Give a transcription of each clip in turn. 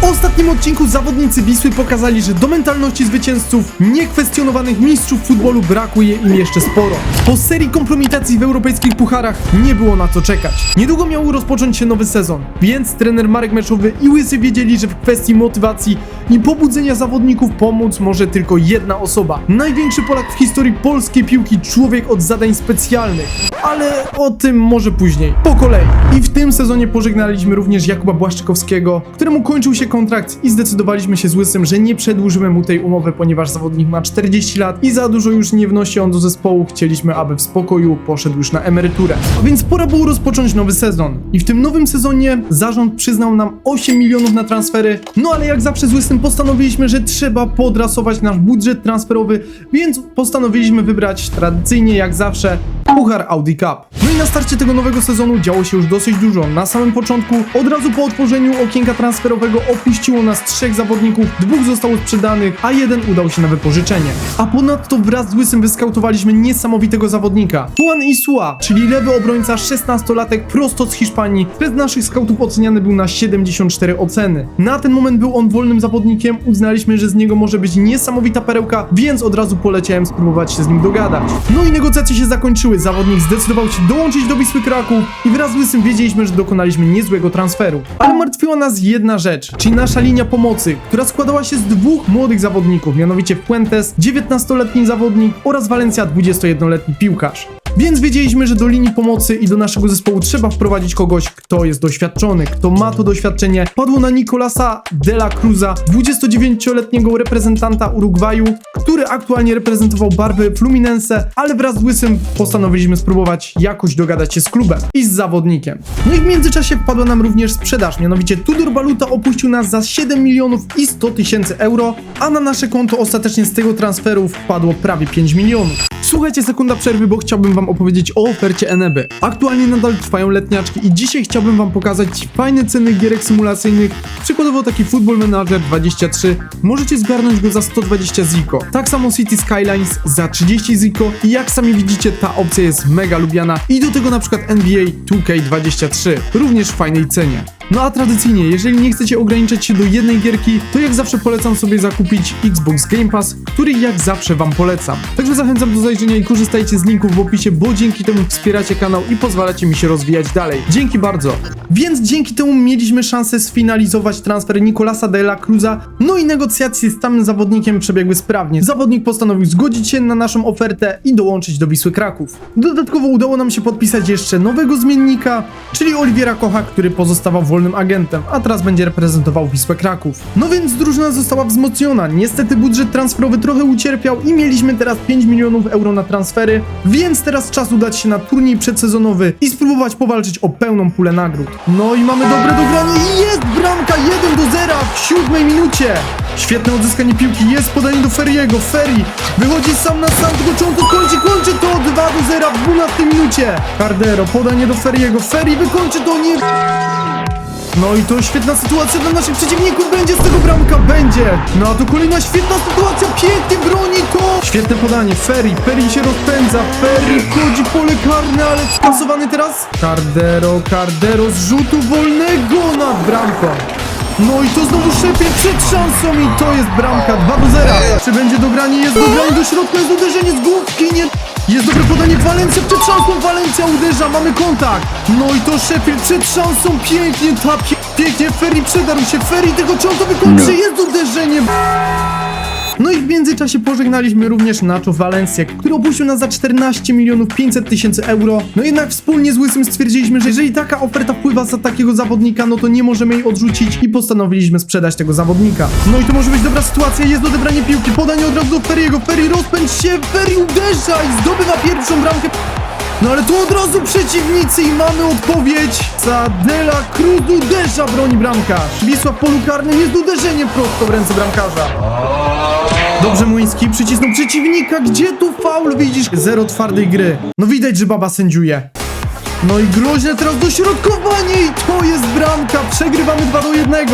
W ostatnim odcinku zawodnicy Wisły pokazali, że do mentalności zwycięzców, niekwestionowanych mistrzów futbolu brakuje im jeszcze sporo. Po serii kompromitacji w europejskich pucharach nie było na co czekać. Niedługo miał rozpocząć się nowy sezon, więc trener Marek Meczowy i Łysy wiedzieli, że w kwestii motywacji i pobudzenia zawodników pomóc może tylko jedna osoba. Największy Polak w historii polskiej piłki, człowiek od zadań specjalnych. Ale o tym może później, po kolei. I w tym sezonie pożegnaliśmy również Jakuba Błaszczykowskiego, któremu kończył się kontrakt i zdecydowaliśmy się z Łysym, że nie przedłużymy mu tej umowy, ponieważ zawodnik ma 40 lat i za dużo już nie wnosi on do zespołu. Chcieliśmy, aby w spokoju poszedł już na emeryturę. A więc pora było rozpocząć nowy sezon. I w tym nowym sezonie zarząd przyznał nam 8 milionów na transfery. No ale jak zawsze z Łysym postanowiliśmy, że trzeba podrasować nasz budżet transferowy, więc postanowiliśmy wybrać tradycyjnie jak zawsze Puchar Audi Cup. No i na starcie tego nowego sezonu działo się już dosyć dużo. Na samym początku, od razu po otworzeniu okienka transferowego opuściło nas trzech zawodników, dwóch zostało sprzedanych, a jeden udał się na wypożyczenie. A ponadto wraz z Łysym wyskautowaliśmy niesamowitego zawodnika. Juan Isua, czyli lewy obrońca 16-latek prosto z Hiszpanii, przez naszych skautów oceniany był na 74 oceny. Na ten moment był on wolnym zawodnikiem, uznaliśmy, że z niego może być niesamowita perełka, więc od razu poleciałem spróbować się z nim dogadać. No i negocjacje się zakończyły, zawodnik zdecydował się dołączyć do Wisły Kraków i wraz z Łysym wiedzieliśmy, że dokonaliśmy niezłego transferu. Ale martwiła nas jedna rzecz, czyli nasza linia pomocy, która składała się z dwóch młodych zawodników, mianowicie Fuentes, 19-letni zawodnik oraz Valencia, 21-letni piłkarz. Więc wiedzieliśmy, że do linii pomocy i do naszego zespołu trzeba wprowadzić kogoś, kto jest doświadczony, kto ma to doświadczenie. Padło na Nicolasa de la Cruza, 29-letniego reprezentanta Urugwaju, który aktualnie reprezentował barwy Fluminense, ale wraz z Łysym postanowiliśmy spróbować jakoś dogadać się z klubem i z zawodnikiem. No i w międzyczasie wpadła nam również sprzedaż, mianowicie Tudor Baluta opuścił nas za 7 milionów i 100 tysięcy euro, a na nasze konto ostatecznie z tego transferu wpadło prawie 5 milionów. Słuchajcie, sekunda przerwy, bo chciałbym wam opowiedzieć o ofercie Eneby. Aktualnie nadal trwają letniaczki i dzisiaj chciałbym wam pokazać fajne ceny gierek symulacyjnych. Przykładowo taki Football Manager 23 możecie zgarnąć go za 120 ziko. Tak samo City Skylines za 30 ziko i jak sami widzicie ta opcja jest mega lubiana i do tego na przykład NBA 2K23 również w fajnej cenie. No a tradycyjnie, jeżeli nie chcecie ograniczać się do jednej gierki, to jak zawsze polecam sobie zakupić Xbox Game Pass, który jak zawsze wam polecam. Także zachęcam do zajrzenia i korzystajcie z linków w opisie, bo dzięki temu wspieracie kanał i pozwalacie mi się rozwijać dalej. Dzięki bardzo. Więc dzięki temu mieliśmy szansę sfinalizować transfer Nicolasa de la Cruza, no i negocjacje z tamtym zawodnikiem przebiegły sprawnie. Zawodnik postanowił zgodzić się na naszą ofertę i dołączyć do Wisły Kraków. Dodatkowo udało nam się podpisać jeszcze nowego zmiennika, czyli Oliwiera Kocha, który pozostawał wolnym agentem, a teraz będzie reprezentował Wisłę Kraków. No więc drużyna została wzmocniona. Niestety budżet transferowy trochę ucierpiał i mieliśmy teraz 5 milionów euro na transfery, więc teraz czas udać się na turniej przedsezonowy i spróbować powalczyć o pełną pulę nagród. No i mamy dobre dogranie i jest bramka 1 do 0 w siódmej minucie. Świetne odzyskanie piłki, jest podanie do Ferriego, Ferri wychodzi sam na sam, tylko czy kończy, kończy to 2 do 0 w 12 minucie. Cardero, podanie do Ferriego, Ferri wykończy to, nie... No i to świetna sytuacja dla naszych przeciwników, będzie z tego bramka, będzie! No a to kolejna świetna sytuacja, pięknie broni to! Świetne podanie, Ferry, Ferry się rozpędza, Ferry wchodzi pole karne, ale skasowany teraz? Cardero, Cardero z rzutu wolnego nad bramką. No i to znowu szepie przed szansą i to jest bramka 2 do 0. Czy będzie dogranie? Jest dogranie do środka, jest uderzenie z główki, nie... Jest dobre podanie, Walencja przed szansą, Walencja uderza, mamy kontakt. No i to Sheffield przed szansą, pięknie, ta pięknie, Ferry przedarł się, Ferry tego to wykończy, jest uderzenie. No i w międzyczasie pożegnaliśmy również Nacho Valencia, który opuścił nas za 14 milionów 500 tysięcy euro. No jednak wspólnie z Łysym stwierdziliśmy, że jeżeli taka oferta wpływa za takiego zawodnika, no to nie możemy jej odrzucić i postanowiliśmy sprzedać tego zawodnika. No i to może być dobra sytuacja, jest odebranie piłki, podanie od razu do Ferriego, Ferry rozpędź się, Ferry uderza i zdobywa pierwszą bramkę. No ale tu od razu przeciwnicy i mamy odpowiedź. Zadela Cruz uderza, broni bramkarz. Wisła w polu karnym jest uderzenie prosto w ręce bramkarza. Dobrze Młyński przycisnął przeciwnika, gdzie tu faul widzisz? Zero twardej gry. No widać, że baba sędziuje. No i groźne teraz dośrodkowanie i to jest bramka. Przegrywamy 2 do 1.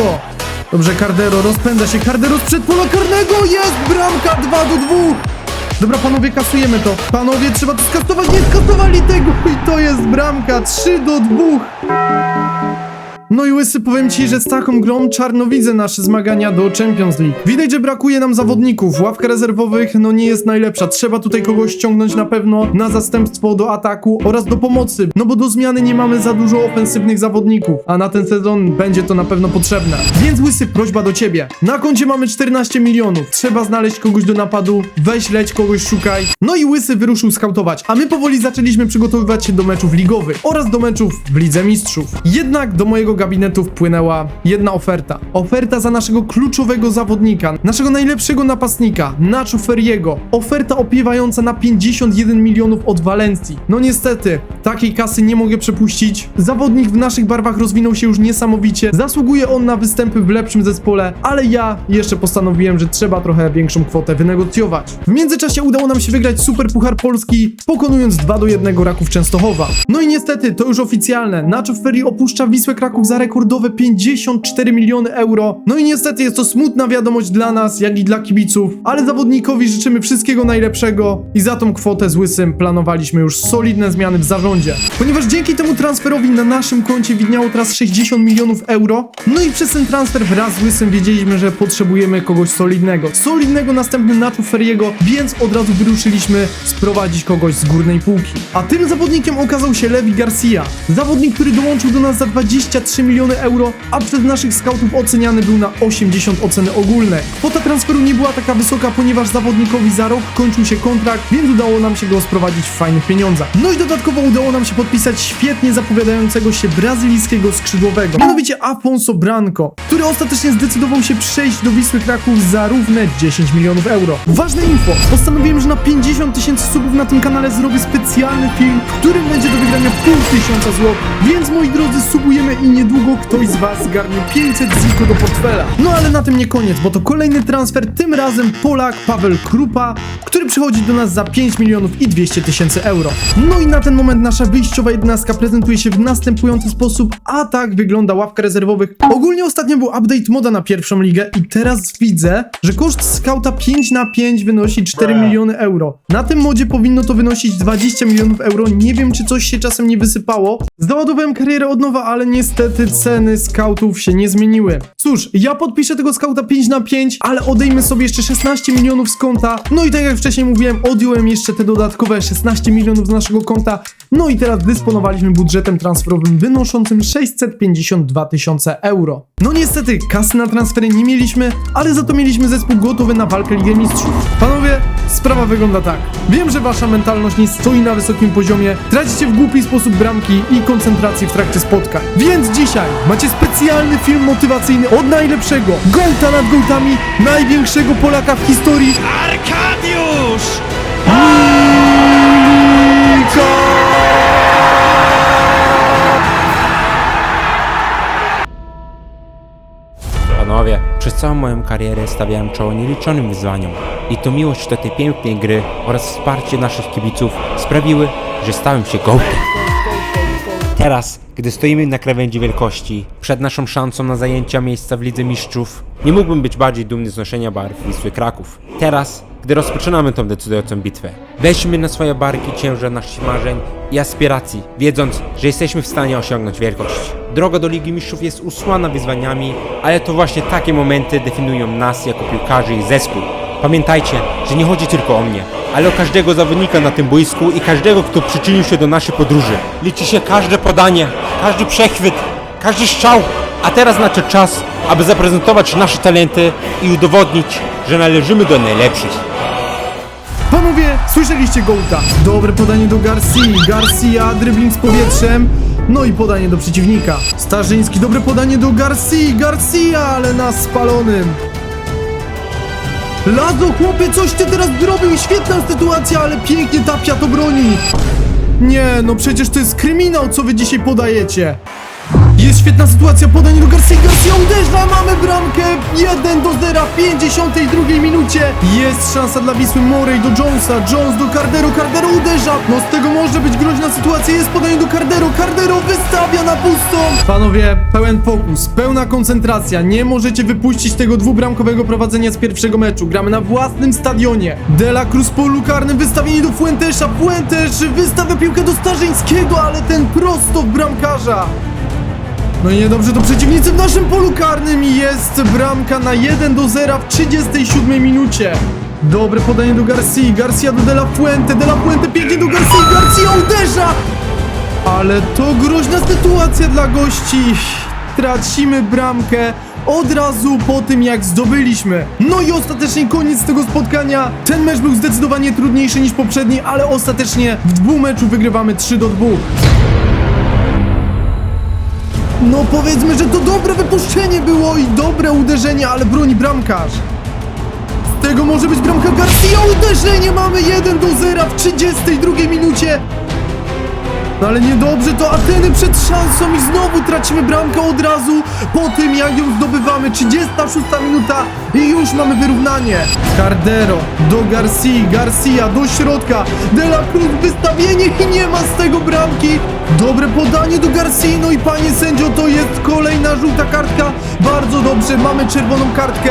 Dobrze, Cardero rozpędza się. Cardero sprzed pola karnego. Jest bramka 2 do 2. Dobra, panowie, kasujemy to. Panowie, trzeba to skasować. Nie skasowali tego i to jest bramka 3 do 2. No i łysy, powiem ci, że z taką grą czarno widzę nasze zmagania do Champions League. Widać, że brakuje nam zawodników. Ławka rezerwowych no nie jest najlepsza. Trzeba tutaj kogoś ściągnąć na pewno na zastępstwo do ataku oraz do pomocy. No bo do zmiany nie mamy za dużo ofensywnych zawodników, a na ten sezon będzie to na pewno potrzebne. Więc łysy, prośba do ciebie. Na koncie mamy 14 milionów. Trzeba znaleźć kogoś do napadu. Weź leć, kogoś szukaj. No i łysy wyruszył skautować, a my powoli zaczęliśmy przygotowywać się do meczów ligowych oraz do meczów w Lidze Mistrzów. Jednak do mojego gabinetu wpłynęła jedna oferta. Oferta za naszego kluczowego zawodnika, naszego najlepszego napastnika, Nacho Ferriego. Oferta opiewająca na 51 milionów od Walencji. No niestety, takiej kasy nie mogę przepuścić. Zawodnik w naszych barwach rozwinął się już niesamowicie. Zasługuje on na występy w lepszym zespole, ale ja jeszcze postanowiłem, że trzeba trochę większą kwotę wynegocjować. W międzyczasie udało nam się wygrać Super Puchar Polski, pokonując 2 do 1 Raków Częstochowa. No i niestety, to już oficjalne. Nacho Ferri opuszcza Wisłę Kraków za rekordowe 54 miliony euro. No i niestety jest to smutna wiadomość dla nas, jak i dla kibiców, ale zawodnikowi życzymy wszystkiego najlepszego i za tą kwotę z Łysym planowaliśmy już solidne zmiany w zarządzie. Ponieważ dzięki temu transferowi na naszym koncie widniało teraz 60 milionów euro, no i przez ten transfer wraz z Łysym wiedzieliśmy, że potrzebujemy kogoś solidnego. Solidnego następnym Nacho Ferriego, więc od razu wyruszyliśmy sprowadzić kogoś z górnej półki. A tym zawodnikiem okazał się Levi Garcia. Zawodnik, który dołączył do nas za 23 miliony euro, a przez naszych scoutów oceniany był na 80 oceny ogólne. Kwota transferu nie była taka wysoka, ponieważ zawodnikowi za rok kończył się kontrakt, więc udało nam się go sprowadzić w fajnych pieniądzach. No i dodatkowo udało nam się podpisać świetnie zapowiadającego się brazylijskiego skrzydłowego, mianowicie Afonso Branco, który ostatecznie zdecydował się przejść do Wisły Kraków za równe 10 milionów euro. Ważne info, postanowiłem, że na 50 tysięcy subów na tym kanale zrobię specjalny film, w którym będzie do wygrania pół tysiąca złotych, więc moi drodzy subujemy i niedługo ktoś z was zgarnie 500 ziko do portfela. No ale na tym nie koniec, bo to kolejny transfer, tym razem Polak Paweł Krupa, który przychodzi do nas za 5 milionów i 200 tysięcy euro. No i na ten moment nasza wyjściowa jednostka prezentuje się w następujący sposób, a tak wygląda ławka rezerwowych. Ogólnie ostatnio był update moda na pierwszą ligę i teraz widzę, że koszt skauta 5 na 5 wynosi 4 miliony euro. Na tym modzie powinno to wynosić 20 milionów euro, nie wiem czy coś się czasem nie wysypało. Załadowałem karierę od nowa, ale niestety ceny skautów się nie zmieniły. Cóż, ja podpiszę tego skauta 5 na 5, ale odejmę sobie jeszcze 16 milionów z konta. No i tak jak wcześniej mówiłem, odjąłem jeszcze te dodatkowe 16 milionów z naszego konta. No i teraz dysponowaliśmy budżetem transferowym wynoszącym 652 tysiące euro. No niestety, kasy na transfery nie mieliśmy, ale za to mieliśmy zespół gotowy na walkę Ligę Mistrzów. Panowie, sprawa wygląda tak. Wiem, że wasza mentalność nie stoi na wysokim poziomie, tracicie w głupi sposób bramki i koncentrację w trakcie spotkań. Więc dzisiaj macie specjalny film motywacyjny od najlepszego, Gołta nad Gołtami, największego Polaka w historii, Arkadiusz! Panowie, przez całą moją karierę stawiałem czoło nieliczonym wyzwaniom i to miłość do tej pięknej gry oraz wsparcie naszych kibiców sprawiły, że stałem się gołtem. Teraz, gdy stoimy na krawędzi wielkości, przed naszą szansą na zajęcia miejsca w Lidze Mistrzów, nie mógłbym być bardziej dumny z noszenia barw Wisły Kraków. Teraz, gdy rozpoczynamy tą decydującą bitwę, weźmy na swoje barki ciężar naszych marzeń i aspiracji, wiedząc, że jesteśmy w stanie osiągnąć wielkość. Droga do Ligi Mistrzów jest usłana wyzwaniami, ale to właśnie takie momenty definiują nas jako piłkarzy i zespół. Pamiętajcie, że nie chodzi tylko o mnie, ale o każdego zawodnika na tym boisku i każdego, kto przyczynił się do naszej podróży. Liczy się każde podanie, każdy przechwyt, każdy strzał. A teraz nadszedł czas, aby zaprezentować nasze talenty i udowodnić, że należymy do najlepszych. Panowie, słyszeliście Gołta. Dobre podanie do Garcia. Garcia, dribbling z powietrzem. No i podanie do przeciwnika. Starzyński, dobre podanie do Garcia. Garcia, ale na spalonym. Lazo, chłopie, coś ty teraz zrobił. Świetna sytuacja, ale pięknie Tapia to broni. Nie, no przecież to jest kryminał, co wy dzisiaj podajecie. Jest świetna sytuacja, podanie do Garcia, Garcia uderza, mamy bramkę 1 do 0 w 52 minucie. Jest szansa dla Wisły Morej do Jonesa, Jones do Cardero, Cardero uderza. No z tego może być groźna sytuacja, jest podanie do Cardero, Cardero wystawia na pustą. Panowie, pełen fokus, pełna koncentracja, nie możecie wypuścić tego dwubramkowego prowadzenia z pierwszego meczu. Gramy na własnym stadionie. Dela Cruz po polu karnym, wystawienie do Fuentesza, Fuentes wystawia piłkę do Starzyńskiego, ale ten prosto w bramkarza. No i niedobrze, to przeciwnicy w naszym polu karnym jest bramka na 1 do 0 w 37 minucie. Dobre podanie do Garcia, Garcia do De La Fuente, De La Fuente pięknie do Garcia, Garcia uderza! Ale to groźna sytuacja dla gości. Tracimy bramkę od razu po tym jak zdobyliśmy. No i ostatecznie koniec tego spotkania. Ten mecz był zdecydowanie trudniejszy niż poprzedni, ale ostatecznie w dwóch meczu wygrywamy 3 do 2. No powiedzmy, że to dobre wypuszczenie było i dobre uderzenie, ale broni bramkarz. Z tego może być bramka Garcia, uderzenie mamy 1 do 0 w 32 minucie. No ale niedobrze, to Ateny przed szansą i znowu tracimy bramkę od razu po tym jak ją zdobywamy. 36 minuta i już mamy wyrównanie. Cardero do Garcia, Garcia do środka. De La Cruz wystawienie i nie ma z tego bramki. Dobre podanie do Garcia, no i panie sędzio, to jest kolejna żółta kartka. Bardzo dobrze, mamy czerwoną kartkę.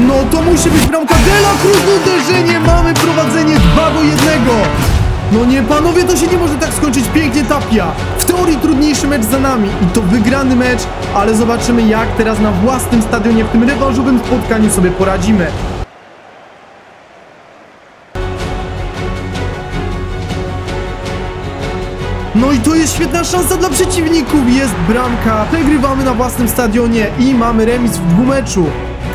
No to musi być bramka De La Cruz, uderzenie, mamy prowadzenie 2 do 1. No nie panowie, to się nie może tak skończyć pięknie Tapia. W teorii trudniejszy mecz za nami i to wygrany mecz, ale zobaczymy jak teraz na własnym stadionie w tym rewanżowym spotkaniu sobie poradzimy. No i to jest świetna szansa dla przeciwników. Jest bramka. Przegrywamy na własnym stadionie i mamy remis w dwumeczu.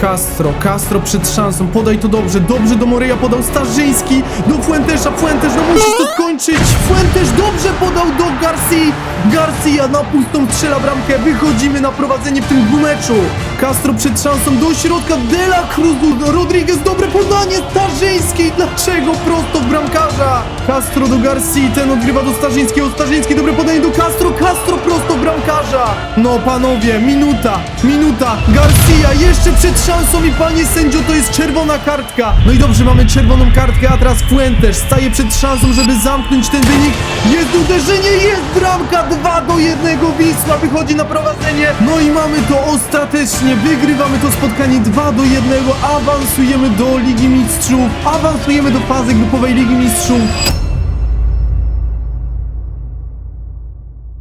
Castro, Castro przed szansą, podaj to dobrze, dobrze do Moreja podał Starzyński, do Fuentesza, Fuentes, no musisz to skończyć, Fuentes dobrze podał do Garcia, Garcia na pustą strzela bramkę, wychodzimy na prowadzenie w tym dwumeczu. Castro przed szansą do środka, De La Cruz, Rodriguez, dobre podanie, Starzyński, dlaczego prosto w bramkarza? Castro do Garcia, ten odgrywa do Starzyńskiego, Starzyński, dobre podanie do Castro, Castro prosto w bramkarza. No panowie, minuta, minuta, Garcia jeszcze przed szansą i panie sędzio to jest czerwona kartka. No i dobrze, mamy czerwoną kartkę, a teraz Fuentes staje przed szansą, żeby zamknąć ten wynik. Jest uderzenie, jest bramka, 2 do 1, Wisła wychodzi na prowadzenie. No i mamy to ostatecznie, wygrywamy to spotkanie 2 do 1, awansujemy do Ligi Mistrzów, awansujemy do fazy grupowej Ligi Mistrzów.